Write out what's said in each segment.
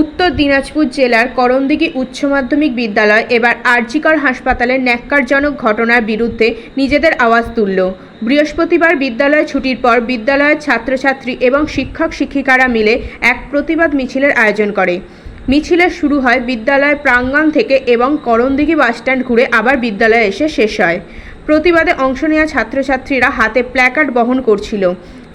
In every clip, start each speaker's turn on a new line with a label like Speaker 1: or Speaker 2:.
Speaker 1: উত্তর দিনাজপুর জেলার করণদিঘি উচ্চ মাধ্যমিক বিদ্যালয় এবার আরজিকর হাসপাতালে ন্যাক্কারজনক ঘটনার বিরুদ্ধে নিজেদের আওয়াজ তুলল। বৃহস্পতিবার বিদ্যালয় ছুটির পর বিদ্যালয়ের ছাত্রছাত্রী এবং শিক্ষক শিক্ষিকারা মিলে এক প্রতিবাদ মিছিলের আয়োজন করে। মিছিলের শুরু হয় বিদ্যালয় প্রাঙ্গণ থেকে এবং করণদিঘি বাসস্ট্যান্ড ঘুরে আবার বিদ্যালয়ে এসে শেষ হয়। প্রতিবাদে অংশ নেওয়া ছাত্রছাত্রীরা হাতে প্ল্যাকার্ড বহন করছিল।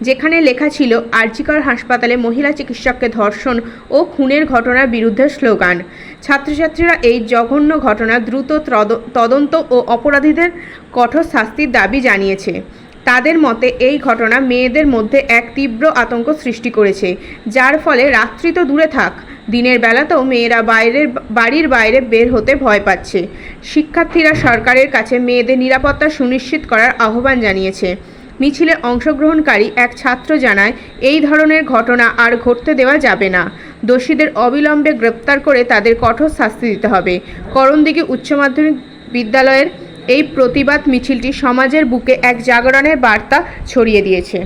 Speaker 1: যেখানে লেখা ছিল, আরজিকর হাসপাতালে মহিলা চিকিৎসককে ধর্ষণ ও খুনের ঘটনার বিরুদ্ধে স্লোগান। ছাত্রছাত্রীরা এই জঘন্য ঘটনা দ্রুত তদ- তদন্ত ও অপরাধীদের কঠোর শাস্তির দাবি জানিয়েছে। তাদের মতে, এই ঘটনা মেয়েদের মধ্যে এক তীব্র আতঙ্ক সৃষ্টি করেছে, যার ফলে রাত্রি তো দূরে থাক, দিনের বেলাতেও মেয়েরা বাইরের, বাড়ির বাইরে বের হতে ভয় পাচ্ছে। শিক্ষার্থীরা সরকারের কাছে মেয়েদের নিরাপত্তা সুনিশ্চিত করার আহ্বান জানিয়েছে। মিছিলে অংশগ্রহণকারী এক ছাত্র জানায়, এই ধরনের ঘটনা আর ঘটতে দেওয়া যাবে না। দোষীদের অবিলম্বে গ্রেপ্তার করে তাদের কঠোর শাস্তি দিতে হবে। করণদিঘি উচ্চ মাধ্যমিক বিদ্যালয়ের এই প্রতিবাদ মিছিলটি সমাজের বুকে এক জাগরণের বার্তা ছড়িয়ে দিয়েছে।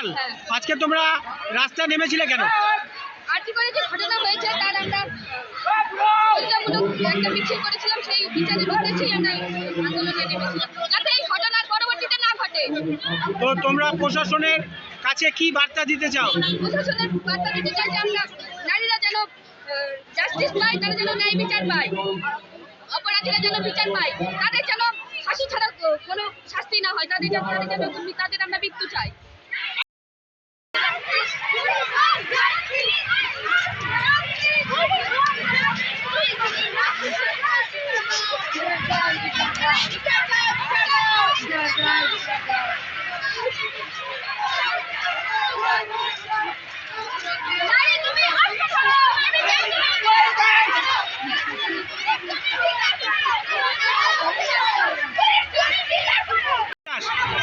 Speaker 2: পাল, আজকে তোমরা রাস্তায় নেমেছিলে কেন?
Speaker 3: যে ঘটনা হয়েছে তার আমরা একটা মিছিল করেছিলাম সেই বিচারের উদ্দেশ্যেই আমরা আন্দোলনে নেমেছিলাম। যাতে এই ঘটনার পরবর্তীতে না ঘটে।
Speaker 2: তো তোমরা প্রশাসনের কাছে কি বার্তা দিতে চাও?
Speaker 3: প্রশাসনের বার্তা দিতে চাই যে আমরা নারীরা যেন জাস্টিস পায় তারা যেন ন্যায় বিচার পায়। অপরাধীরা যেন বিচার পায়। তাদের যেন ফাঁসি ছাড়া কোনো শাস্তি না হয় তাদের যেন তাদের যেন তাদের আমরা মৃত্যু চাই।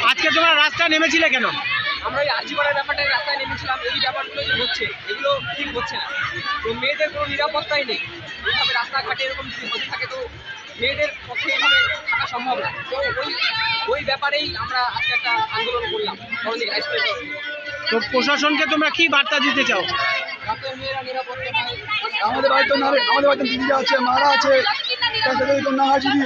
Speaker 2: আজকে তোমরা রাস্তায় নেমেছিলে কেন?
Speaker 4: আমরা এই আর্জি করার ব্যাপারটা রাস্তায় নেমেছিলাম, এই ব্যাপারগুলো যে হচ্ছে, এগুলো ঠিক হচ্ছে না। তো মেয়েদের কোনো নিরাপত্তাই নেই। রাস্তাঘাটে এরকম যদি হতে থাকে তো মেয়েদের পক্ষে এভাবে থাকা সম্ভব না। তো ওই ওই ব্যাপারেই আমরা আজকে একটা আন্দোলন করলাম করণদিঘি হাই স্কুলে
Speaker 2: তো প্রশাসনকে তোমরা কি বার্তা দিতে চাও?
Speaker 4: যাতে মেয়েরা নিরাপত্তা পায়
Speaker 5: আমাদের বাড়িতে না আমাদের বাড়িতে দিদিরা আছে মারা আছে। তার সাথে না হয় যদি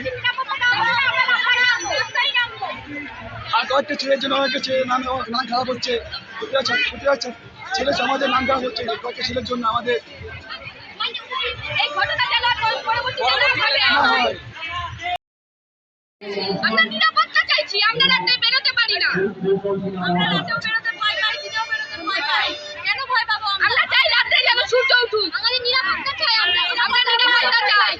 Speaker 5: আর কয়েকটা ছেলের জন্য অনেকটা ছেলে নামে নাম খারাপ হচ্ছে প্রতিটা ছা- প্রতিটা ছা- ছেলে সমাজের নাম খারাপ হচ্ছে কয়েকটা ছেলের জন্য আমাদের
Speaker 3: এই ঘটনা যেন আর পরবর্তীতে না ঘটে
Speaker 5: না হয়
Speaker 3: আমরা নিরাপত্তা চাইছি আমরা রাতে বেরোতে পারি না। আমরা রাতেও বেরোতে ভয় পাই দিনেও বেরোতে ভয় পাই কেন ভয় পাবো আমরা? চাই রাতে যেন সূর্য উঠুক। আমাদের নিরাপত্তা চাই আমরা আমরা নিরাপত্তা চাই।